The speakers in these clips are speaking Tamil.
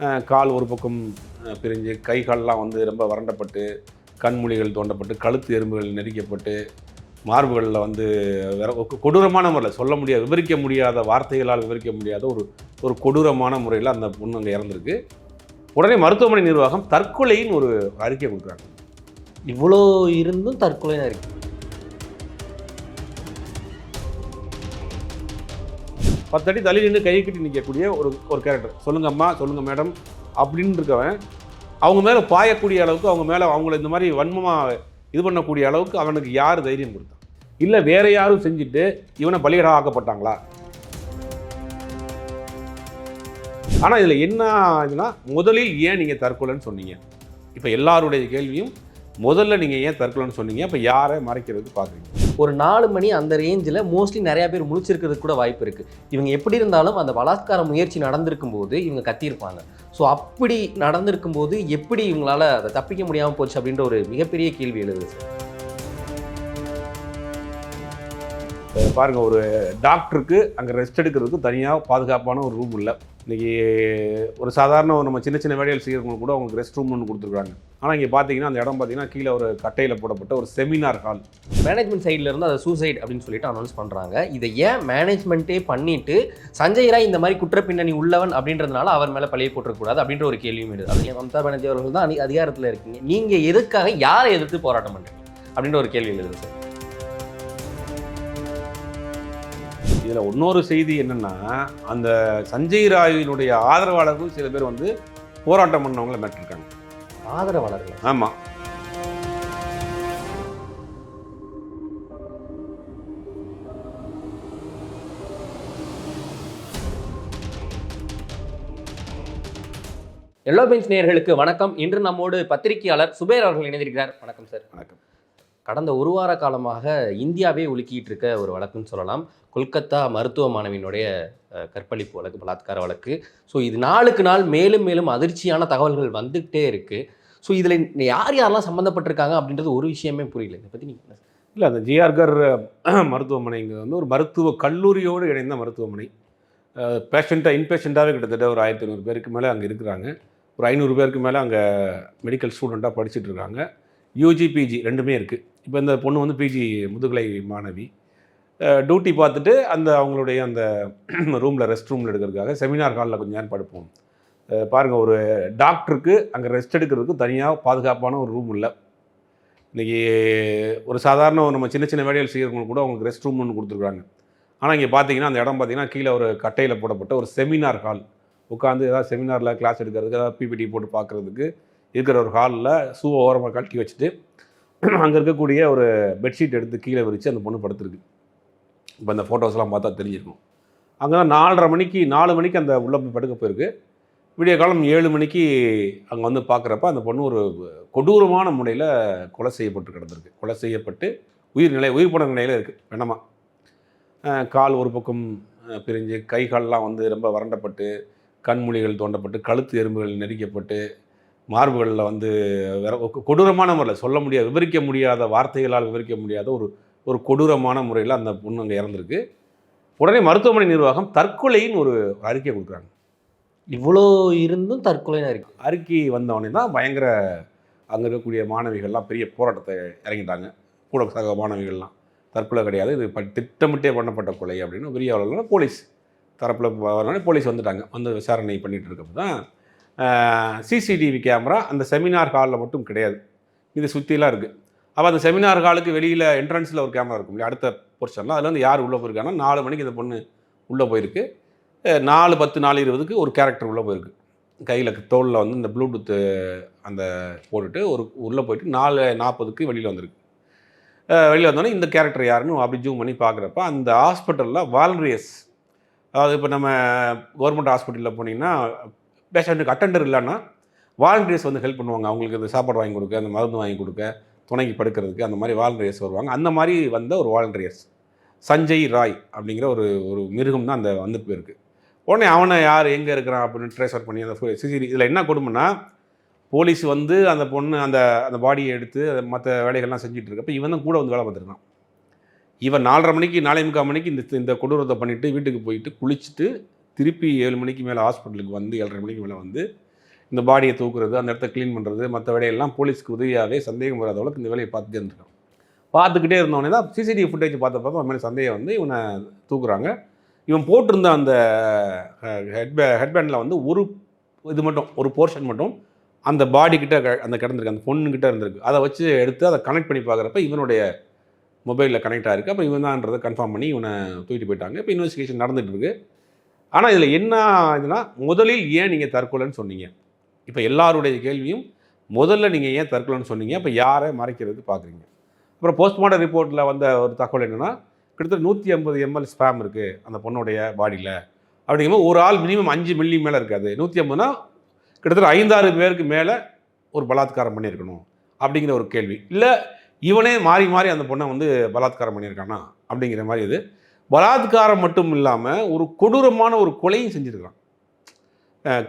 கால் ஒரு பக்கம் பிரிஞ்சு கை கால்லாம் வந்து ரொம்ப வறண்டப்பட்டு கண்மொழிகள் தோண்டப்பட்டு கழுத்து எறும்புகள் நெரிக்கப்பட்டு மார்புகளில் வந்து கொடூரமான முறையில் சொல்ல முடியாத விவரிக்க முடியாத வார்த்தைகளால் விவரிக்க முடியாத ஒரு ஒரு கொடூரமான முறையில் அந்த பொண்ணு அங்கே இறந்துருக்கு. உடனே மருத்துவமனை நிர்வாகம் தற்கொலைன்னு ஒரு அறிக்கை கொடுக்குறாங்க. இவ்வளோ இருந்தும் தற்கொலை அறிக்கை. பத்தடி தள்ளி நின்று கை கட்டி நிற்கக்கூடிய ஒரு ஒரு கேரக்டர் சொல்லுங்க அம்மா சொல்லுங்க மேடம் அப்படின்னு இருக்கவன் அவங்க மேலே பாயக்கூடிய அளவுக்கு அவங்க மேலே அவங்கள இந்த மாதிரி வன்மமாக இது பண்ணக்கூடிய அளவுக்கு அவனுக்கு யார் தைரியம் கொடுத்தான் இல்லை வேற யாரும் செஞ்சுட்டு இவனை பலிகடா ஆக்கப்பட்டாங்களா? ஆனால் இதில் என்ன இதுனா முதலில் ஏன் நீங்கள் தற்கொலைன்னு சொன்னீங்க? இப்போ எல்லாருடைய கேள்வியும் முதல்ல நீங்கள் ஏன் தற்கொலைன்னு சொன்னீங்க? இப்போ யாரை மறைக்கிறது பார்க்குறீங்க ஒரு நாலு மணி அந்த ரேஞ்சில் மோஸ்ட்லி நிறையா பேர் முழிச்சிருக்கிறதுக்கு கூட வாய்ப்பு இருக்குது இவங்க எப்படி இருந்தாலும் அந்த பலாத்கார முயற்சி நடந்திருக்கும் போது இவங்க கத்தியிருப்பாங்க. ஸோ அப்படி நடந்திருக்கும் போது எப்படி இவங்களால அதை தப்பிக்க முடியாமல் போச்சு அப்படின்ற ஒரு மிகப்பெரிய கேள்வி எழுது பாருங்கள் ஒரு டாக்டருக்கு அங்கே ரெஸ்ட் எடுக்கிறதுக்கு தனியாக பாதுகாப்பான ஒரு ரூம் இல்லை. இன்றைக்கி ஒரு சாதாரண ஒரு நம்ம சின்ன சின்ன வேலைகள் செய்கிறவங்க கூட அவங்களுக்கு ரெஸ்ட் ரூம் ஒன்று கொடுத்துருக்குறாங்க. ஆனால் இங்கே பார்த்தீங்கன்னா அந்த இடம் பார்த்தீங்கன்னா கீழே ஒரு கட்டையில் போடப்பட்ட ஒரு செமினார் ஹால் மேனேஜ்மெண்ட் சைடில் இருந்து அதை சூசைட் அப்படின்னு சொல்லிட்டு அனௌன்ஸ் பண்ணுறாங்க இதை ஏன் மேனேஜ்மெண்ட்டே பண்ணிட்டு சஞ்சய் ராய் இந்த மாதிரி குற்ற பின்னணி உள்ளவன் அப்படின்றதுனால அவர் மேலே பழிய போட்டுறக்கூடாது அப்படின்ற ஒரு கேள்வியும் எழுது. அதில் மம்தா பானர்ஜி அவர்கள் தான் அதி- அதிகாரத்தில் இருக்கீங்க. நீங்கள் எதுக்காக யாரை எதிர்த்து போராட்டம் பண்ணுறீங்க அப்படின்ற ஒரு கேள்வி எழுது சார். இதில் இன்னொரு செய்தி என்னென்னா அந்த சஞ்சய் ராயினுடைய ஆதரவாளர்கள் சில பேர் வந்து போராட்டம் பண்ணவங்கள மேட்டிருக்காங்க ஆதரவாளர்கள். ஆமாம் எல்லோ பெஞ்ச் நேயர்களுக்கு வணக்கம். இன்று நம்மோடு பத்திரிகையாளர் சுபேர் அவர்கள் இணைந்திருக்கிறார். வணக்கம் சார் வணக்கம். கடந்த ஒரு வார காலமாக இந்தியாவே உலுக்கிட்டு இருக்க ஒரு வழக்குன்னு சொல்லலாம். கொல்கத்தா மருத்துவ மாணவியினுடைய கற்பழிப்பு வழக்கு பலாத்கார வழக்கு. ஸோ இது நாளுக்கு நாள் மேலும் மேலும் அதிர்ச்சியான தகவல்கள் வந்துகிட்டே இருக்குது ஸோ இதில் யார் யாரெல்லாம் சம்மந்தப்பட்டிருக்காங்க அப்படின்றது ஒரு விஷயமே புரியல. இதை பற்றி நீங்கள் இல்லை அந்த ஜிஆர்கர் மருத்துவமனைங்கிறது வந்து ஒரு மருத்துவ கல்லூரியோடு இணைந்த மருத்துவமனை. பேஷண்ட்டாக இன்பேஷண்ட்டாகவே கிட்டத்தட்ட ஒரு ஆயிரத்தி ஐநூறு பேருக்கு மேலே அங்கே இருக்கிறாங்க. ஒரு ஐநூறு பேருக்கு மேலே அங்கே மெடிக்கல் ஸ்டூடெண்ட்டாக படிச்சுட்டு இருக்காங்க. யூஜிபிஜி ரெண்டுமே இருக்குது இப்போ இந்த பொண்ணு வந்து பிஜி முதுகலை மாணவி. டியூட்டி பார்த்துட்டு அந்த அவங்களுடைய அந்த ரூமில் ரெஸ்ட் ரூமில் எடுக்கிறதுக்காக செமினார் ஹாலில் கொஞ்சம் நேரம் படுப்போம். பாருங்கள் ஒரு டாக்டருக்கு அங்கே ரெஸ்ட் எடுக்கிறதுக்கு தனியாக பாதுகாப்பான ஒரு ரூம் இல்லை. இன்றைக்கி ஒரு சாதாரண ஒரு நம்ம சின்ன சின்ன வேலைகள் செய்கிறவங்களுக்கு கூட அவங்களுக்கு ரெஸ்ட் ரூம் ஒன்று கொடுத்துருக்காங்க ஆனால் இங்கே பார்த்தீங்கன்னா அந்த இடம் பார்த்தீங்கன்னா கீழே ஒரு கட்டையில் போடப்பட்ட ஒரு செமினார் ஹால் உட்காந்து ஏதாவது செமினாரில் கிளாஸ் எடுக்கிறதுக்கு ஏதாவது பிபிடி போட்டு பார்க்குறதுக்கு இருக்கிற ஒரு ஹாலில் ஷூவை ஓரமாக கழட்டி வச்சுட்டு அங்கே இருக்கக்கூடிய ஒரு பெட்ஷீட் எடுத்து கீழே விரித்து அந்த பொண்ணு படுத்துருக்கு. இப்போ அந்த ஃபோட்டோஸ்லாம் பார்த்தா தெரிஞ்சிருக்கும். அங்கே தான் நாலரை மணிக்கு நாலு மணிக்கு அந்த உள்ள போய் படுக்க போயிருக்கு. விடிய காலம் ஏழு மணிக்கு அங்கே வந்து பார்க்குறப்ப அந்த பொண்ணு ஒரு கொடூரமான முறையில் கொலை செய்யப்பட்டு கிடந்திருக்கு. கொலை செய்யப்பட்டு உயிர் நிலை உயிர் போன நிலையில் இருக்குது வெண்ணமா. கால் ஒரு பக்கம் பிரிஞ்சு கை கால்லாம் வந்து ரொம்ப வறண்டப்பட்டு கண்மொழிகள் தோண்டப்பட்டு கழுத்து எறும்புகள் நெரிக்கப்பட்டு மார்புகளில் வந்து கொடூரமான முறையில் சொல்ல முடியாத விவரிக்க முடியாத வார்த்தைகளால் விவரிக்க முடியாத ஒரு ஒரு கொடூரமான முறையில் அந்த பொண்ணு அங்கே இறந்துருக்கு. உடனே மருத்துவமனை நிர்வாகம் தற்கொலைன்னு ஒரு அறிக்கை கொடுக்குறாங்க. இவ்வளோ இருந்தும் தற்கொலை இருக்கு. அறிக்கை வந்தவொடனே தான் பயங்கர அங்கே இருக்கக்கூடிய மாணவிகள்லாம் பெரிய போராட்டத்தை இறங்கிட்டாங்க. கூட சக மாணவிகள்லாம். தற்கொலை கிடையாது. இது ப- திட்டமிட்டே பண்ணப்பட்ட கொலை அப்படின்னு பெரிய அளவில் போலீஸ் தரப்பில் போலீஸ் வந்துட்டாங்க. வந்து விசாரணை பண்ணிட்டு இருக்கப்போ தான் சிசிடிவி கேமரா அந்த செமினார் ஹாலில் மட்டும் கிடையாது. இது சுற்றிலாம் இருக்குது அப்போ அந்த செமினார் ஹாலுக்கு வெளியில் என்ட்ரன்ஸில் ஒரு கேமரா இருக்கும் இல்லையா? அடுத்த போர்ஷனில் அதில் வந்து யார் உள்ளே போயிருக்காங்கன்னா நாலு மணிக்கு இந்த பொண்ணு உள்ளே போயிருக்கு. நாலு பத்து நாலு இருபதுக்கு ஒரு கேரக்டர் உள்ளே போயிருக்கு. கையில் தோளில் வந்து இந்த ப்ளூடூத்து அந்த போட்டுட்டு ஒரு உள்ளே போயிட்டு நாலு நாற்பதுக்கு வெளியில் வந்திருக்கு. வெளியில் வந்தோடனே இந்த கேரக்டர் யாருன்னு அப்படி ஜூம் பண்ணி பார்க்குறப்ப அந்த ஹாஸ்பிட்டலில் வால்ரியஸ் அதாவது இப்போ நம்ம கவர்மெண்ட் ஹாஸ்பிட்டலில் போனீங்கன்னா பேஷண்ட்டுக்கு அட்டண்டர் இல்லைன்னா வாலண்டியர்ஸ் வந்து ஹெல்ப் பண்ணுவாங்க. அவங்களுக்கு இந்த சாப்பாடு வாங்கி கொடுக்க அந்த மருந்து வாங்கி கொடுக்க துணைக்கு படுக்கிறதுக்கு அந்த மாதிரி வாலண்டியர்ஸ் வருவாங்க. அந்த மாதிரி வந்த ஒரு வாலண்டியர்ஸ் சஞ்சய் ராய் அப்படிங்கிற ஒரு ஒரு மிருகம் தான் அந்த வந்து போயிருக்கு. உடனே அவனை யார் எங்கே இருக்கிறான் அப்படின்னு ட்ரேஸ் பண்ணி அந்த சிசிடி இதில் என்ன கொடுமைன்னா போலீஸ் வந்து அந்த பொண்ணு அந்த அந்த பாடியை எடுத்து மற்ற வேலைகள்லாம் செஞ்சுட்டு இருக்கப்ப இவன் தான் கூட வந்து வேலை பார்த்துருக்கான். இவன் நாலரை மணிக்கு நாலே முக்கால் மணிக்கு இந்த இந்த கொடூரத்தை பண்ணிவிட்டு வீட்டுக்கு போயிட்டு குளிச்சுட்டு திருப்பி ஏழு மணிக்கு மேலே ஹாஸ்பிட்டலுக்கு வந்து ஏழரை மணிக்கு மேலே வந்து இந்த பாடியை தூக்குறது அந்த இடத்த க்ளீன் பண்ணுறது மற்ற வேலையெல்லாம் போலீஸ்க்கு உதவியாகவே சந்தேகம் வராத அளவுக்கு இந்த வேலையை பார்த்துட்டே இருந்திருக்கான். பார்த்துக்கிட்டே இருந்தோடனே தான் சிசிடிவி ஃபுட்டேஜ் பார்த்த பார்த்தா அவன் மேலே சந்தேகம் வந்து இவனை தூக்குறாங்க. இவன் போட்டிருந்த அந்த ஹெட்பே ஹெட்பேண்டில் வந்து ஒரு இது மட்டும் ஒரு போர்ஷன் மட்டும் அந்த பாடி கிட்ட க- அந்த கிடந்திருக்கு அந்த பொண்ணுக்கிட்ட இருந்திருக்கு. அதை வச்சு எடுத்து அதை கனெக்ட் பண்ணி பார்க்குறப்ப இவனுடைய மொபைலில் கனெக்ட் ஆகிருக்கு அப்போ இவன் தான்ன்றதை கன்ஃபார்ம் பண்ணி இவனை தூக்கிட்டு போயிட்டாங்க. இப்போ இன்வெஸ்டிகேஷன் நடந்துகிட்டு இருக்குது ஆனால் இதில் என்ன இதுனா முதலில் ஏன் நீங்கள் தற்கொலைன்னு சொன்னீங்க? இப்போ எல்லாருடைய கேள்வியும் முதல்ல நீங்கள் ஏன் தற்கொலைன்னு சொன்னீங்க? அப்போ யாரை மறைக்கிறது பார்க்குறீங்க அப்புறம் போஸ்ட்மார்ட்டம் ரிப்போர்ட்டில் வந்த ஒரு தகவல் என்னென்னா கிட்டத்தட்ட நூற்றி ஐம்பது எம்எல் ஸ்பேம் இருக்குது அந்த பொண்ணுடைய பாடியில் அப்படிங்கும்போது ஒரு ஆள் மினிமம் அஞ்சு மில்லி மேலே இருக்காது. நூற்றி ஐம்பதுனா கிட்டத்தட்ட ஐந்தாறு பேருக்கு மேலே ஒரு பலாத்காரம் பண்ணியிருக்கணும் அப்படிங்கிற ஒரு கேள்வி. இல்லை இவனே மாறி மாறி அந்த பொண்ணை வந்து பலாத்காரம் பண்ணியிருக்கானா அப்படிங்கிற மாதிரி இது. பலாத்காரம் மட்டும் இல்லாமல் ஒரு கொடூரமான ஒரு கொலையும் செஞ்சுருக்கிறான்.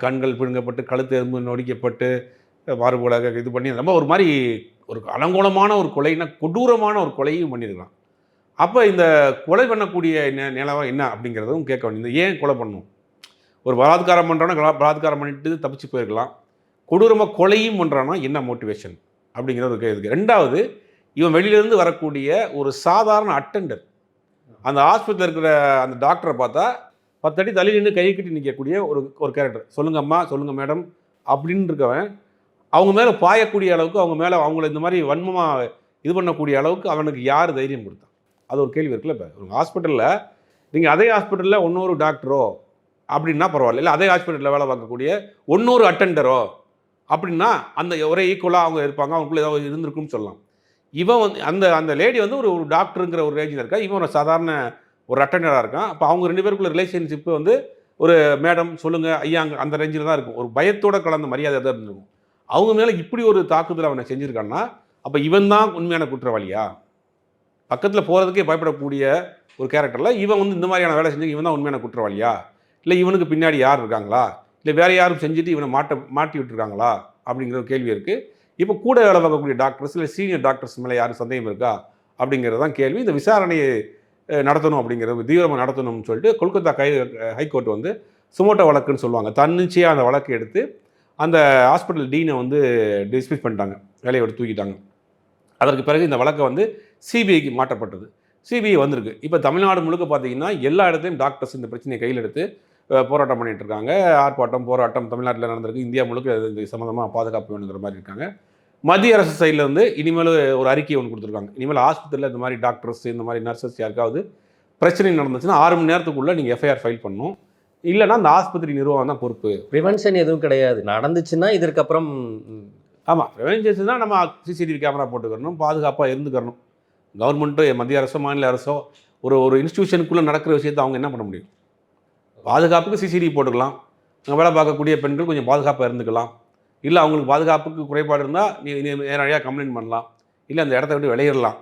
கண்கள் பிடுங்கப்பட்டு கழுத்து எறும்பு நொடிக்கப்பட்டு மாறுபோலாக இது பண்ணி ரொம்ப ஒரு மாதிரி ஒரு அலங்கோலமான ஒரு கொலைனா கொடூரமான ஒரு கொலையும் பண்ணியிருக்கிறான் அப்போ இந்த கொலை பண்ணக்கூடிய என்ன நிலவரம் என்ன அப்படிங்கிறதும் கேட்க வேண்டியது. ஏன் கொலை பண்ணும் ஒரு பலாத்காரம் பண்ணுறான்னா பலாத்காரம் பண்ணிட்டு தப்பிச்சு போயிருக்கலாம். கொடூரமாக கொலையும் பண்ணுறான்னா என்ன மோட்டிவேஷன்? அப்படிங்கிறது ஒரு கேள்வி ரெண்டாவது இவன் வெளியிலேருந்து வரக்கூடிய ஒரு சாதாரண அட்டெண்டர். அந்த ஹாஸ்பிட்டலில் இருக்கிற அந்த டாக்டரை பார்த்தா பத்தடி தள்ளி நின்று கை கட்டி நிற்கக்கூடிய ஒரு ஒரு கேரக்டர் சொல்லுங்க அம்மா சொல்லுங்கள் மேடம் அப்படின்னு இருக்கவன் அவங்க மேலே பாயக்கூடிய அளவுக்கு அவங்க மேலே அவங்கள இந்த மாதிரி வன்மமாக இது பண்ணக்கூடிய அளவுக்கு அவனுக்கு யார் தைரியம் கொடுத்தான் அது ஒரு கேள்வி இருக்குல்ல இப்போ. ஒரு ஹாஸ்பிட்டலில் நீங்கள் அதே ஹாஸ்பிட்டலில் இன்னொரு டாக்டரோ அப்படின்னா பரவாயில்ல. இல்லை அதே ஹாஸ்பிட்டலில் வேலை பார்க்கக்கூடிய ஒன்னொரு அட்டெண்டரோ அப்படின்னா அந்த ஒரே ஈக்குவலாக அவங்க இருப்பாங்க. அவங்களுக்குள்ள ஏதாவது இருந்திருக்குன்னு சொல்லலாம். இவன் வந்து அந்த அந்த லேடி வந்து ஒரு ஒரு டாக்டருங்கிற ஒரு ரேஞ்சில் இருக்கா? இவன் ஒரு சாதாரண ஒரு அட்டெண்டராக இருக்கான். அப்போ அவங்க ரெண்டு பேருக்குள்ள ரிலேஷன்ஷிப்பு வந்து ஒரு மேடம் சொல்லுங்கள் ஐயா அங்கே அந்த ரேஞ்சில் தான் இருக்கும். ஒரு பயத்தோட கலந்த மரியாதை தான் இருந்திருக்கும். அவங்க மேலே இப்படி ஒரு தாக்குதல் அவனை செஞ்சுருக்கான்னா அப்போ இவன் தான் உண்மையான குற்றவாளியா? பக்கத்தில் போகிறதுக்கே பயப்படக்கூடிய ஒரு கேரக்டரில் இவன் வந்து இந்த மாதிரியான வேலை செஞ்சு இவன் தான் உண்மையான குற்றவாளியா? இல்லை இவனுக்கு பின்னாடி யார் இருக்காங்களா? இல்லை வேறு யாரும் செஞ்சுட்டு இவனை மாட்ட மாட்டி விட்டுருக்காங்களா? அப்படிங்கிற ஒரு கேள்வி இருக்குது இப்போ கூட வேலை பார்க்கக்கூடிய டாக்டர்ஸ் இல்லை சீனியர் டாக்டர்ஸ் மேலே யாரும் சந்தேகம் இருக்கா? அப்படிங்கிறது தான் கேள்வி. இந்த விசாரணையை நடத்தணும் அப்படிங்கிறது தீவிரமாக நடத்தணும்னு சொல்லிட்டு கொல்கத்தா கை ஹைகோர்ட் வந்து சுமோட்டோ வழக்குன்னு சொல்லுவாங்க. தன்னிச்சையாக அந்த வழக்கு எடுத்து அந்த ஹாஸ்பிட்டல் டீனை வந்து டிஸ்மிஸ் பண்ணிட்டாங்க. வேலையை விட்டு தூக்கிட்டாங்க. அதற்கு பிறகு இந்த வழக்கை வந்து சிபிஐக்கு மாற்றப்பட்டது. சிபிஐ வந்திருக்கு. இப்போ தமிழ்நாடு முழுக்க பார்த்தீங்கன்னா எல்லா இடத்துலையும் டாக்டர்ஸ் இந்த பிரச்சனையை கையில் எடுத்து போராட்டம் பண்ணிட்டு இருக்காங்க. ஆர்ப்பாட்டம் போராட்டம் தமிழ்நாட்டில் நடந்திருக்கு. இந்தியா முழுக்க இது- சம்மந்தமாக பாதுகாப்பு வேணுங்கிற மாதிரி இருக்காங்க. மத்திய அரசு சைடில் இருந்து இனிமேல் ஒரு அறிக்கை ஒன்று கொடுத்துருக்காங்க. இனிமேல் ஹாஸ்பிட்டலில் இந்த மாதிரி டாக்டர்ஸ் இந்த மாதிரி நர்சஸ் யாருக்காவது பிரச்சனை நடந்துச்சுன்னா ஆறு மணி நேரத்துக்குள்ளே நீங்கள் எஃப்ஐஆர் ஃபைல் பண்ணணும். இல்லைன்னா அந்த ஆஸ்பத்திரி நிர்வாகம் தான் பொறுப்பு. ப்ரிவென்ஷன் எதுவும் கிடையாது. நடந்துச்சுன்னா இதற்கப்புறம் ஆமாம் ப்ரிவென்ஷன் தான் நம்ம சிசிடிவி கேமரா போட்டுக்கிறணும் பாதுகாப்பாக இருந்துக்கிறணும். கவர்மெண்ட்டோ மத்திய அரசோ மாநில அரசோ ஒரு ஒரு இன்ஸ்டியூஷனுக்குள்ளே நடக்கிற விஷயத்தை அவங்க என்ன பண்ண முடியும்? பாதுகாப்புக்கு சிசிடி போட்டுக்கலாம். அங்கே வேலை பார்க்கக்கூடிய பெண்கள் கொஞ்சம் பாதுகாப்பாக இருந்துக்கலாம். இல்லை அவங்களுக்கு பாதுகாப்புக்கு குறைபாடு இருந்தால் நீ நேரடியாக கம்ப்ளைண்ட் பண்ணலாம். இல்லை அந்த இடத்த விட்டு விளையிடலாம்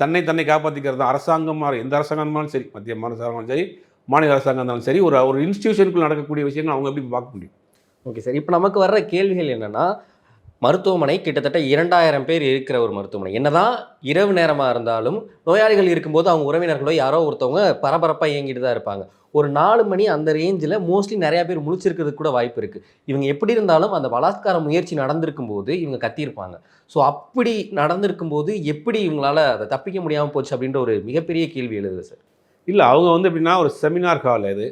தன்னை தன்னை காப்பாற்றிக்கிறது தான். அரசாங்கமாக எந்த அரசாங்கம் இருந்தாலும் சரி மத்திய அரசாங்கம் சரி மாநில அரசாங்கம் இருந்தாலும் சரி ஒரு ஒரு இன்ஸ்டியூஷனுக்குள் நடக்கக்கூடிய விஷயங்கள் அவங்க எப்படி பார்க்க முடியும்? ஓகே சார் இப்போ நமக்கு வர்ற கேள்விகள் என்னென்னா மருத்துவமனை கிட்டத்தட்ட இரண்டாயிரம் பேர் இருக்கிற ஒரு மருத்துவமனை. என்னதான் இரவு நேரமாக இருந்தாலும் நோயாளிகள் இருக்கும்போது அவங்க உறவினர்களோ யாரோ ஒருத்தவங்க பரபரப்பாக இயங்கிட்டு தான் இருப்பாங்க. ஒரு நாலு மணி அந்த ரேஞ்சில் மோஸ்ட்லி நிறையா பேர் முழிச்சிருக்கிறதுக்கு கூட வாய்ப்பு இருக்குது இவங்க எப்படி இருந்தாலும் அந்த பலாத்கார முயற்சி நடந்திருக்கும் போது இவங்க கத்தியிருப்பாங்க. ஸோ அப்படி நடந்திருக்கும் போது எப்படி இவங்களால் அதை தப்பிக்க முடியாமல் போச்சு அப்படின்ற ஒரு மிகப்பெரிய கேள்வி எழுதுது சார். இல்லை அவங்க வந்து எப்படின்னா ஒரு செமினார் ஹால் இது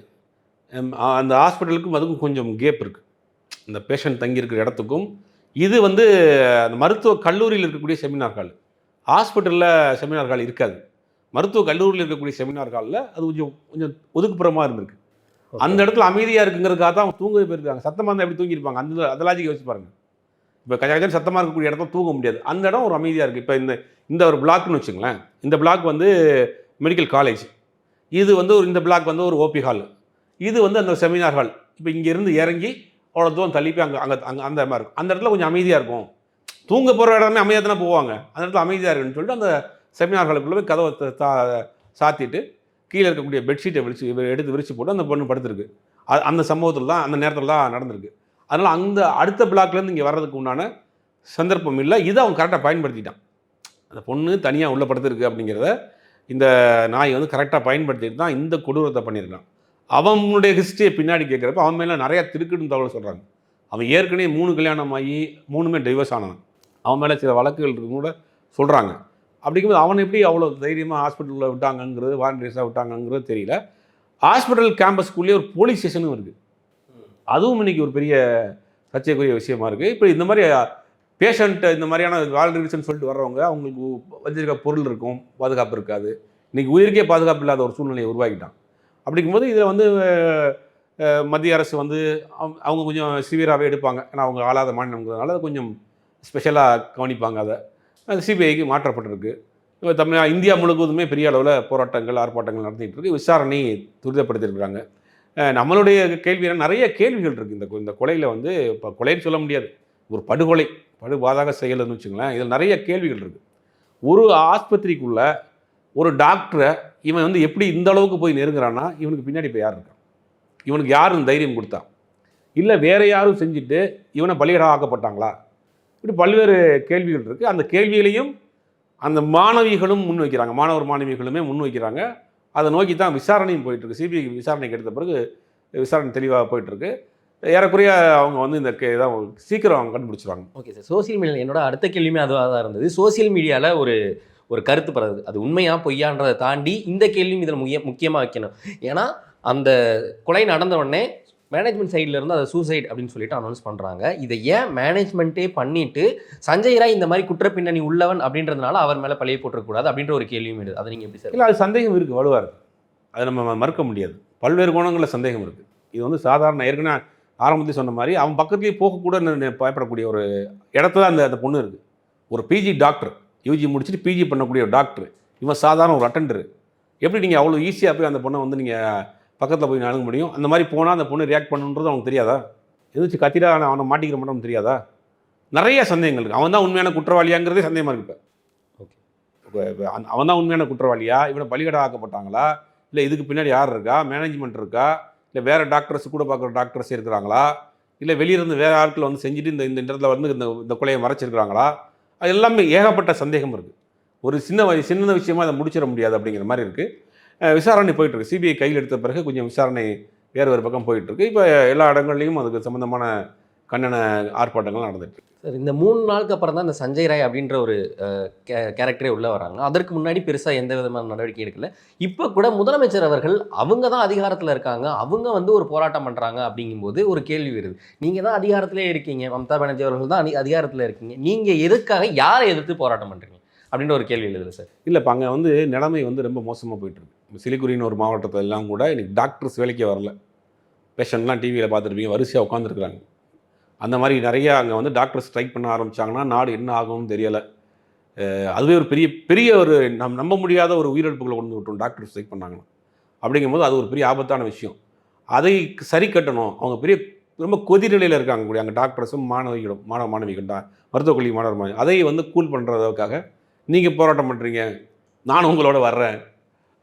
அந்த ஹாஸ்பிட்டலுக்கும் அதுக்கும் கொஞ்சம் கேப் இருக்குது இந்த பேஷண்ட் தங்கியிருக்கிற இடத்துக்கும். இது வந்து அந்த மருத்துவ கல்லூரியில் இருக்கக்கூடிய செமினார் ஹால் ஹாஸ்பிட்டலில் செமினார் ஹால் இருக்காது. மருத்துவ கல்லூரியில் இருக்கக்கூடிய செமினார் ஹாலில் அது கொஞ்சம் கொஞ்சம் ஒதுக்குப்புறமாக இருந்திருக்கு. அந்த இடத்துல அமைதியாக இருக்குங்கிறதுக்காக தான் அவங்க தூங்கவே போயிருக்காங்க. சத்தமாக இருந்தால் எப்படி தூங்கியிருப்பாங்க? அந்த அந்த லாஜிக் யோசிச்சு பாருங்க. இப்போ கஜ கஜன் சத்தமாக இருக்கக்கூடிய இடத்துல தூங்க முடியாது. அந்த இடம் ஒரு அமைதியாக இருக்குது இப்போ இந்த இந்த ஒரு பிளாக்னு வச்சுங்களேன் இந்த பிளாக் வந்து மெடிக்கல் காலேஜ் இது வந்து ஒரு இந்த பிளாக் வந்து ஒரு ஓபி ஹால் இது வந்து அந்த செமினார் ஹால் இப்போ இங்கேருந்து இறங்கி அவ்வளோ தூரம் தள்ளி போய் அங்கே அங்கே அங்கே அந்த மாதிரி இருக்கும். அந்த இடத்துல கொஞ்சம் அமைதியாக இருக்கும். தூங்க போகிற இடமே அமைதியாக தானே போவாங்க. அந்த இடத்துல அமைதியாக இருக்குன்னு சொல்லிட்டு அந்த செமினார் ஹாலுக்குள்ளே போய் கதவை த- தா- சாத்திட்டு கீழே இருக்கக்கூடிய பெட்ஷீட்டை விரிச்சு எடுத்து விரிச்சு போட்டு அந்த பொண்ணு படுத்திருக்கு. அது அந்த சம்பவத்தில் தான் அந்த நேரத்தில் தான் நடந்திருக்கு. அதனால் அந்த அடுத்த பிளாக்லேருந்து இங்கே வர்றதுக்கு உண்டான சந்தர்ப்பம் இல்லை. இதை அவன் கரெக்டாக பயன்படுத்திட்டான். அந்த பொண்ணு தனியாக உள்ள படுத்திருக்கு அப்படிங்கிறத இந்த நாய் வந்து கரெக்டாக பயன்படுத்திட்டு தான் இந்த கொடூரத்தை பண்ணியிருக்கான். அவனுடைய ஹிஸ்ட்ரியை பின்னாடி கேட்குறப்ப அவன் மேலே நிறையா திருக்குன்னு தகவல் சொல்கிறாங்க அவன் ஏற்கனவே மூணு கல்யாணம் ஆகி மூணுமே டைவர்ஸ் ஆனவன். அவன் மேலே சில வழக்குகள் இருக்கு கூட சொல்கிறாங்க அப்படிங்கும்போது அவனை எப்படி அவ்வளோ தைரியமாக ஹாஸ்பிட்டலில் விட்டாங்கங்கிறது வாலண்டியர்ஸாக விட்டாங்கங்கிறது தெரியல. ஹாஸ்பிட்டல் கேம்பஸ்க்குள்ளேயே ஒரு போலீஸ் ஸ்டேஷனும் இருக்குது அதுவும் இன்றைக்கி ஒரு பெரிய சர்ச்சைக்குரிய விஷயமா இருக்குது இப்போ இந்த மாதிரி பேஷண்ட்டு இந்த மாதிரியான வாலண்டியர்ஸ்னு சொல்லிட்டு வர்றவங்க அவங்களுக்கு வச்சிருக்க பொருள் இருக்கும் பாதுகாப்பு இருக்காது. இன்றைக்கி உயிருக்கே பாதுகாப்பு இல்லாத ஒரு சூழ்நிலையை உருவாக்கிட்டான். அப்படிங்கும்போது இதில் வந்து மத்திய அரசு வந்து அவங்க- அவங்க கொஞ்சம் சிவியராகவே எடுப்பாங்க. ஏன்னா அவங்க ஆளாத மாநிலங்கிறதுனால அதை கொஞ்சம் ஸ்பெஷலாக கவனிப்பாங்க அதை. அது சிபிஐக்கு மாற்றப்பட்டிருக்கு. இப்போ தமிழ் இந்தியா முழுவதுமே பெரிய அளவில் போராட்டங்கள் ஆர்ப்பாட்டங்கள் நடத்திட்டு இருக்கு. விசாரணை துரிதப்படுத்தியிருக்கிறாங்க. நம்மளுடைய கேள்வி நிறைய கேள்விகள் இருக்குது இந்த இந்த கொலையில் வந்து இப்போ கொலைன்னு சொல்ல முடியாது. ஒரு படுகொலை படுபாதாக செயல்னு வச்சுங்களேன் இதில் நிறைய கேள்விகள் இருக்குது ஒரு ஆஸ்பத்திரிக்குள்ள ஒரு டாக்டரை இவன் வந்து எப்படி இந்த அளவுக்கு போய் நெருங்குறான்னா இவனுக்கு பின்னாடி இப்போ யார் இருக்கான் இவனுக்கு யாருன்னு தைரியம் கொடுத்தா? இல்லை வேற யாரும் செஞ்சுட்டு இவனை பலியிடம் ஆக்கப்பட்டாங்களா இப்படி பல்வேறு கேள்விகள் இருக்குது அந்த கேள்விகளையும் அந்த மாணவிகளும் முன் வைக்கிறாங்க. மாணவர் மாணவிகளுமே முன் வைக்கிறாங்க. அதை நோக்கி தான் விசாரணையும் போயிட்டுருக்கு சிபிஐ விசாரணைக்கு எடுத்த பிறகு விசாரணை தெளிவாக போயிட்டுருக்கு ஏறக்குறைய அவங்க வந்து இந்த கே- சீக்கிரம் அவங்க கண்டுபிடிச்சிருவாங்க. Okay sir. சோசியல் மீடியா என்னோட அடுத்த கேள்வியுமே அதுவாக தான் இருந்தது. சோசியல் மீடியாவில் ஒரு ஒரு கருத்து பரவுது. அது உண்மையாக பொய்யான்றதை தாண்டி இந்த கேள்வியும் இதில் முக்கிய முக்கியமாக வைக்கணும். ஏன்னா அந்த கொலை நடந்த உடனே மேனேஜ்மெண்ட் சைடில் இருந்து அதை சூசைட் அப்படின்னு சொல்லிட்டு அனௌன்ஸ் பண்ணுறாங்க இதை ஏன் மேனேஜ்மெண்ட்டே பண்ணிட்டு சஞ்சய் ராய் இந்த மாதிரி குற்ற பின்னணி உள்ளவன் அப்படின்றதுனால அவர் மேலே பழைய போட்டுறக்கூடாது அப்படின்ற ஒரு கேள்வியும் இருக்குது அதை நீங்கள் எப்படி சார் இல்லை அது சந்தேகம் இருக்குது வலுவாக இருக்குது அதை நம்ம மறுக்க முடியாது. பல்வேறு கோணங்களில் சந்தேகம் இருக்குது இது வந்து சாதாரண ஏற்கனவே ஆரம்பத்தில் சொன்ன மாதிரி அவன் பக்கத்துலேயே போகக்கூட பயப்படக்கூடிய ஒரு இடத்துல அந்த அந்த பொண்ணு இருக்குது ஒரு பிஜி டாக்டர் யூஜி முடிச்சுட்டு பிஜி பண்ணக்கூடிய ஒரு டாக்டர் இவன் சாதாரண ஒரு அட்டெண்டர் எப்படி நீங்கள் அவ்வளோ ஈஸியாக போய் அந்த பொண்ணை வந்து நீங்கள் பக்கத்தில் போய் அணுக முடியும். அந்த மாதிரி போனால் அந்த பொண்ணு ரியாக்ட் பண்ணுன்றது அவனுக்கு தெரியாதா? எதிர்த்து கத்திரா அவனை மாட்டிக்கிற மட்டும் தெரியாதா? நிறைய சந்தேகங்கள் இருக்குது அவன் தான் உண்மையான குற்றவாளியாங்கிறதே சந்தேகமாக இருக்கு இப்போ. அவன் தான் உண்மையான குற்றவாளியா? இவனை பலிகடா ஆக்கப்பட்டாங்களா இல்லை இதுக்கு பின்னாடி யார் இருக்கா? மேனேஜ்மெண்ட் இருக்கா? இல்லை வேறு டாக்டர்ஸ் கூட பார்க்குற டாக்டர்ஸ் இருக்கிறாங்களா? இல்லை வெளியிருந்து வேறு ஆட்கள் வந்து செஞ்சுட்டு இந்த இந்த இடத்துல வந்து இந்த இந்த கொலையை மறைச்சிருக்கிறாங்களா? அது எல்லாமே ஏகப்பட்ட சந்தேகம் இருக்குது ஒரு சின்ன சின்ன விஷயமா அதை முடிச்சிட முடியாது அப்படிங்கிற மாதிரி இருக்குது விசாரணை போயிட்டுருக்கு. சிபிஐ கையில் எடுத்த பிறகு கொஞ்சம் விசாரணை வேறு வேறு பக்கம் போயிட்டுருக்கு. இப்போ எல்லா இடங்கள்லையும் அதுக்கு சம்மந்தமான கண்டன ஆர்ப்பாட்டங்கள் நடந்துட்டு. சார் இந்த மூணு நாளுக்கு அப்புறம் தான் இந்த சஞ்சய் ராய் அப்படின்ற ஒரு கேரக்டரே உள்ளே வராங்க. அதற்கு முன்னாடி பெருசாக எந்த விதமான நடவடிக்கை எடுக்கல. இப்போ கூட முதலமைச்சர் அவர்கள் அவங்க தான் அதிகாரத்தில் இருக்காங்க. அவங்க வந்து ஒரு போராட்டம் பண்ணுறாங்க அப்படிங்கும்போது ஒரு கேள்வி வருது. நீங்கள் தான் அதிகாரத்திலே இருக்கீங்க. மம்தா பானர்ஜி அவர்கள் தான் அதிகாரத்தில் இருக்கீங்க. நீங்கள் எதுக்காக யாரை எதிர்த்து போராட்டம் பண்ணுறீங்க அப்படின்ற ஒரு கேள்வி எழுதுல சார். இல்லை இப்போ அங்கே வந்து நிலைமை வந்து ரொம்ப மோசமாக போயிட்டுருக்கு. சிலிகுரின்னு ஒரு மாவட்டத்தில் எல்லாம் கூட இன்றைக்கி டாக்டர்ஸ் வேலைக்கே வரல. பேஷண்ட்லாம் டிவியில் பார்த்துருப்பீங்க வரிசையாக உட்காந்துருக்குறாங்க அந்த மாதிரி நிறைய அங்கே வந்து டாக்டர் ஸ்ட்ரைக் பண்ண ஆரம்பிச்சாங்கன்னா நாடு என்ன ஆகும்னு தெரியலை. அதுவே ஒரு பெரிய பெரிய ஒரு நம் நம்ப முடியாத ஒரு உயிரிழப்புகளை கொண்டு விட்டோம் டாக்டர் ஸ்ட்ரைக் பண்ணாங்கன்னா. அப்படிங்கும்போது அது ஒரு பெரிய ஆபத்தான விஷயம். அதை சரி கட்டணும். அவங்க பெரிய ரொம்ப கொதிநிலையில் இருக்காங்க கூடிய அங்கே டாக்டர்ஸும் மாணவிகளும் மாணவ மாணவிகள் டா மருத்துவக் கல்வி மாணவர் மாணவி அதை வந்து கூல் பண்ணுறதுக்காக நீங்கள் போராட்டம் பண்ணுறீங்க நான் உங்களோட வர்றேன்.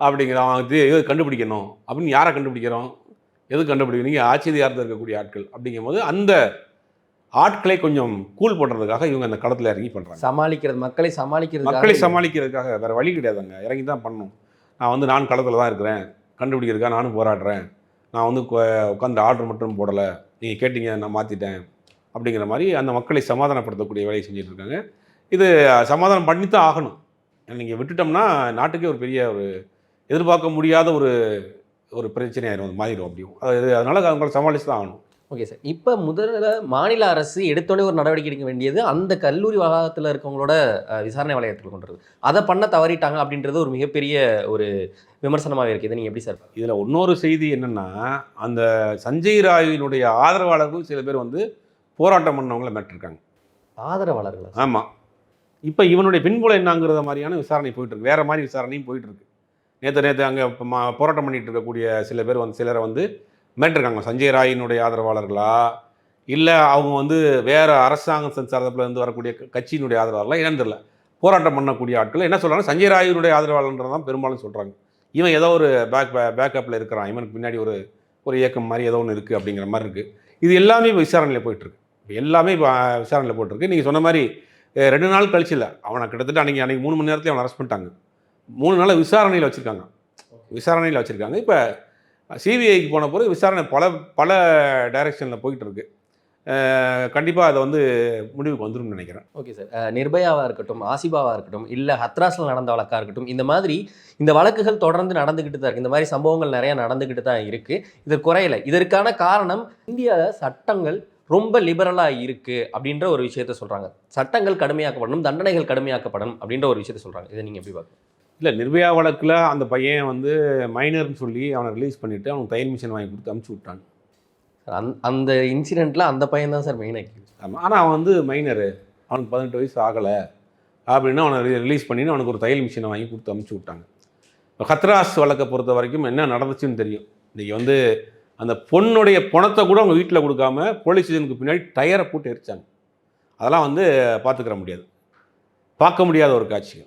அப்படிங்கிற இது எது கண்டுபிடிக்கணும்? அப்படின்னு யாரை கண்டுபிடிக்கிறோம்? எது கண்டுபிடிக்கணும்? நீங்கள் ஆட்சி அதிகாரத்தில் இருக்கக்கூடிய ஆட்கள் அப்படிங்கும்போது அந்த ஆட்களை கொஞ்சம் கூல் பண்ணுறதுக்காக இவங்க அந்த களத்தில் இறங்கி பண்ணுறாங்க சமாளிக்கிறது மக்களை சமாளிக்கிறது மக்களை சமாளிக்கிறதுக்காக வேறு வழி கிடையாதுங்க. இறங்கி தான் பண்ணணும். நான் வந்து நான் களத்தில் தான் இருக்கிறேன். கண்டுபிடிக்கிறதுக்காக நானும் போராடுறேன். நான் வந்து உட்காந்து ஆர்டர் மட்டும் போடலை. நீங்கள் கேட்டீங்க நான் மாற்றிட்டேன் அப்படிங்கிற மாதிரி அந்த மக்களை சமாதானப்படுத்தக்கூடிய வேலையை செஞ்சுட்டு இருக்காங்க. இது சமாதானம் பண்ணித்தான் ஆகணும். நீங்கள் விட்டுட்டோம்னா நாட்டுக்கே ஒரு பெரிய ஒரு எதிர்பார்க்க முடியாத ஒரு ஒரு பிரச்சனை ஆயிரும் மாறிடும் அப்படியும் அது அதனால் அவங்களை சமாளித்து தான் ஆகணும். Okay sir. இப்போ முதல்ல மாநில அரசு எடுத்தோடனே ஒரு நடவடிக்கை எடுக்க வேண்டியது அந்த கல்லூரி வளாகத்தில் இருக்கவங்களோட விசாரணை வளையத்தில் கொண்டு வருது அதை பண்ண தவறிட்டாங்க அப்படின்றது ஒரு மிகப்பெரிய ஒரு விமர்சனமாக இருக்குது. இதை நீங்கள் எப்படி சார் இதில் இன்னொரு செய்தி என்னென்னா அந்த சஞ்சய் ராயினுடைய ஆதரவாளர்கள் சில பேர் வந்து போராட்டம் பண்ணவங்கள மிரட்டிருக்காங்க. ஆதரவாளர்களா ஆமாம் இப்போ இவனுடைய பின்புலம் என்னங்கிறத மாதிரியான விசாரணை போயிட்டு இருக்கு. வேற மாதிரி விசாரணையும் போயிட்டு இருக்கு. நேற்று நேற்று அங்கே போராட்டம் பண்ணிகிட்டு இருக்கக்கூடிய சில பேர் வந்து சிலரை வந்து மிரட்டிருக்காங்க. சஞ்சய் ராயினுடைய ஆதரவாளர்களா? இல்லை அவங்க வந்து வேறு அரசாங்கம் சார்பில் இருந்து வரக்கூடிய கட்சியினுடைய ஆதரவாளர்களா? என்னன்னு தெரியல. போராட்டம் பண்ணக்கூடிய ஆட்கள். என்ன சொல்கிறாங்க சஞ்சய் ராயினுடைய ஆதரவாளர்ன்றதான் பெரும்பாலும் சொல்கிறாங்க இவன் ஏதோ ஒரு பேக் பேக்கப்பில் இருக்கிறான். இவனுக்கு பின்னாடி ஒரு ஒரு இயக்கம் மாதிரி ஏதோ ஒன்று இருக்குது அப்படிங்கிற மாதிரி இருக்குது இது எல்லாமே இப்போ விசாரணையில் போயிட்டுருக்கு. இப்போ எல்லாமே இப்போ விசாரணையில் போயிட்டுருக்கு. நீங்கள் சொன்ன மாதிரி ரெண்டு நாள் கழிச்சில்ல அவனை கிட்டத்தட்ட அன்றைக்கி அன்றைக்கி மூணு மணி நேரத்தில் அவனை அரெஸ்ட் பண்ணிட்டாங்க. மூணு நாள் விசாரணையில் வச்சுருக்காங்க. விசாரணையில் வச்சுருக்காங்க. இப்போ சிபிஐக்கு போன பிறகு விசாரணை பல பல டைரெக்ஷனில் போயிட்டு இருக்கு. கண்டிப்பாக அதை வந்து முடிவுக்கு வந்துரும்னு நினைக்கிறேன். ஓகே சார் அஹ் நிர்பயாவா இருக்கட்டும் ஆசிபாவா இருக்கட்டும் இல்லை ஹத்ராஸில் நடந்த வழக்கா இருக்கட்டும் இந்த மாதிரி இந்த வழக்குகள் தொடர்ந்து நடந்துக்கிட்டு தான் இருக்கு. இந்த மாதிரி சம்பவங்கள் நிறைய நடந்துக்கிட்டு தான் இருக்கு. இது குறையல. இதற்கான காரணம் இந்திய சட்டங்கள் ரொம்ப லிபரலாக இருக்கு அப்படின்ற ஒரு விஷயத்த சொல்றாங்க. சட்டங்கள் கடுமையாக்கப்படணும் தண்டனைகள் கடுமையாக்கப்படணும் அப்படின்ற ஒரு விஷயத்த சொல்றாங்க. இதை நீங்க எப்படி பார்க்க இல்லை நிர்பயா வழக்கில் அந்த பையன் வந்து மைனர்னு சொல்லி அவனை ரிலீஸ் பண்ணிவிட்டு அவனுக்கு தையல் மிஷின் வாங்கி கொடுத்து அமுச்சு விட்டான். அந் அந்த இன்சிடென்ட்ல அந்த பையன் தான் சார் மெயின் ஆக்கிடுச்சு ஆமாம் ஆனால் அவன் வந்து மைனரு அவனுக்கு பதினெட்டு வயசு ஆகலை. அப்படின்னு அவனை ரிலீஸ் பண்ணின்னு அவனுக்கு ஒரு தையல் மிஷினை வாங்கி கொடுத்து அமுச்சு விட்டாங்க. இப்போ ஹத்ராஸ் வழக்கை பொறுத்த வரைக்கும் என்ன நடந்துச்சுன்னு தெரியும். இன்றைக்கி வந்து அந்த பொண்ணுடைய பணத்தை கூட அவங்க வீட்டில் கொடுக்காம போலீஸ் ஸ்டேஷனுக்கு பின்னாடி டயரை போட்டு எரிச்சாங்க. அதெல்லாம் வந்து பார்த்துக்கிற முடியாது. பார்க்க முடியாத ஒரு காட்சி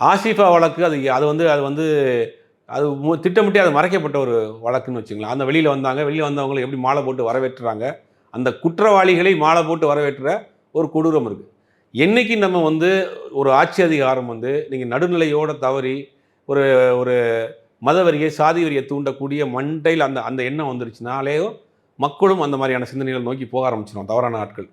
ஆசிஃபா வழக்கு அது அது வந்து அது வந்து அது மு- திட்டமிட்டே அது மறைக்கப்பட்ட ஒரு வழக்குன்னு வச்சுங்களேன். அந்த வெளியில் வந்தாங்க. வெளியில் வந்தவங்களை எப்படி மாலை போட்டு வரவேற்றுறாங்க அந்த குற்றவாளிகளை மாலை போட்டு வரவேற்ற ஒரு கொடூரம் இருக்குது என்னைக்கு நம்ம வந்து ஒரு ஆட்சி அதிகாரம் வந்து நீங்கள் நடுநிலையோடு தவறி ஒரு ஒரு மதவரியை சாதி வரியை தூண்டக்கூடிய மண்டையில் அந்த அந்த எண்ணம் வந்துருச்சுனாலேயோ மக்களும் அந்த மாதிரியான சிந்தனைகள் நோக்கி போக ஆரம்பிச்சிடும் தவறான ஆட்கள்.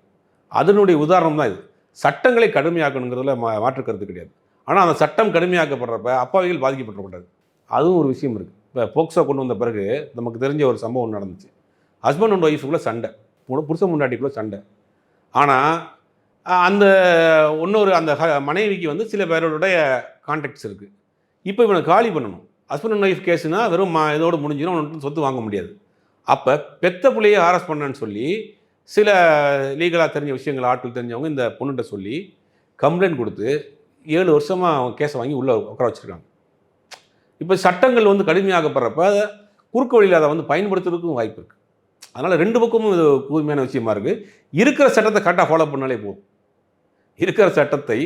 அதனுடைய உதாரணம் தான் இது. சட்டங்களை கடுமையாக்கணுங்கிறதுல மா மாற்று கருத்து கிடையாது. ஆனால் அந்த சட்டம் கடுமையாக்கப்படுறப்ப அப்பாவிகள் பாதிக்கப்படக்கூடாது அதுவும் ஒரு விஷயம் இருக்குது இப்போ போக்சோ கொண்டு வந்த பிறகு நமக்கு தெரிஞ்ச ஒரு சம்பவம் நடந்துச்சு. ஹஸ்பண்ட் அண்ட் ஒய்ஃபுக்குள்ளே சண்டை. புரு- புருஷன் முன்னாடிக்குள்ளே சண்டை. ஆனால் அந்த இன்னொரு அந்த ஹ- மனைவிக்கு வந்து சில பேருடைய கான்டாக்ட்ஸ் இருக்குது இப்போ இவனை காலி பண்ணணும். ஹஸ்பண்ட் அண்ட் ஒய்ஃப் கேஸுனால் வெறும் மா இதோடு முடிஞ்சிடும் அவனுக்கு சொத்து வாங்க முடியாது. அப்போ பெத்த பிள்ளையை ஹாரஸ் பண்ணேன்னு சொல்லி சில லீகலாக தெரிஞ்ச விஷயங்கள் ஆட்கள் தெரிஞ்சவங்க இந்த பொண்ணுகிட்ட சொல்லி கம்ப்ளைண்ட் கொடுத்து ஏழு வருஷமாக அவங்க கேஸை வாங்கி உள்ளே உட்கார வச்சுருக்காங்க. இப்போ சட்டங்கள் வந்து கடுமையாக்கப்படுறப்ப அதை குறுக்கு வழியில் அதை வந்து பயன்படுத்துறதுக்கும் வாய்ப்பு இருக்குது அதனால் ரெண்டு பக்கமும் இது கூர்மையான விஷயமா இருக்குது இருக்கிற சட்டத்தை கரெக்டாக ஃபாலோ பண்ணாலே போதும். இருக்கிற சட்டத்தை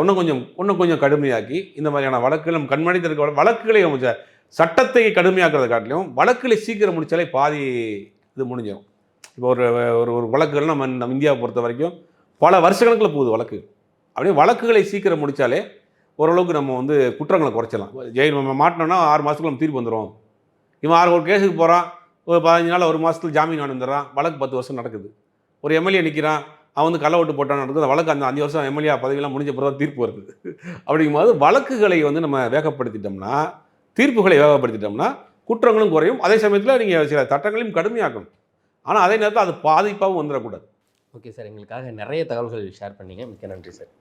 இன்னும் கொஞ்சம் இன்னும் கொஞ்சம் கடுமையாக்கி இந்த மாதிரியான வழக்குகள் நம்ம கண்மணி இருக்க வழக்குகளை நம்ம சட்டத்தை கடுமையாக்குறதை காட்டிலையும் வழக்குகளை சீக்கிரம் முடித்தாலே பாதி இது முடிஞ்சிடும் இப்போ ஒரு ஒரு ஒரு வழக்குகள் நம்ம நம்ம இந்தியாவை பொறுத்த வரைக்கும் பல வருஷக்கணக்கில் போகுது வழக்கு. அப்படியே வழக்குகளை சீக்கிரம் முடித்தாலே ஓரளவுக்கு நம்ம வந்து குற்றங்களை குறைச்சலாம் ஜெயில் நம்ம மாட்டினோன்னா ஆறு மாதத்துக்குள்ள நம்ம தீர்ப்பு வந்துடும் இவன் ஆறு ஒரு கேஸுக்கு போகிறான் ஒரு பதினஞ்சு நாள் ஒரு மாதத்துல ஜாமீன் வாங்கி வந்துடுறான். வழக்கு பத்து வருஷம் நடக்குது. ஒரு எம்எல்ஏ நிற்கிறான் அவன் வந்து கள்ள ஓட்டு போட்டான் நடக்குது. அந்த வழக்கு அந்த அஞ்சு வருஷம் எம்எல்ஏ பதவியெல்லாம் முடிஞ்ச பிறகு தான் தீர்ப்பு வருது. அப்படிங்கும்போது வழக்குகளை வந்து நம்ம வேகப்படுத்திட்டோம்னா தீர்ப்புகளை வேகப்படுத்திட்டோம்னா குற்றங்களும் குறையும். அதே சமயத்தில் நீங்கள் சில சட்டங்களையும் கடுமையாக்கணும். ஆனால் அதே நேரத்தில் அது பாதிப்பாகவும் வந்துடக்கூடாது. Okay sir. எங்களுக்காக நிறைய தகவல்கள் ஷேர் பண்ணீங்க. மிக்க நன்றி சார்.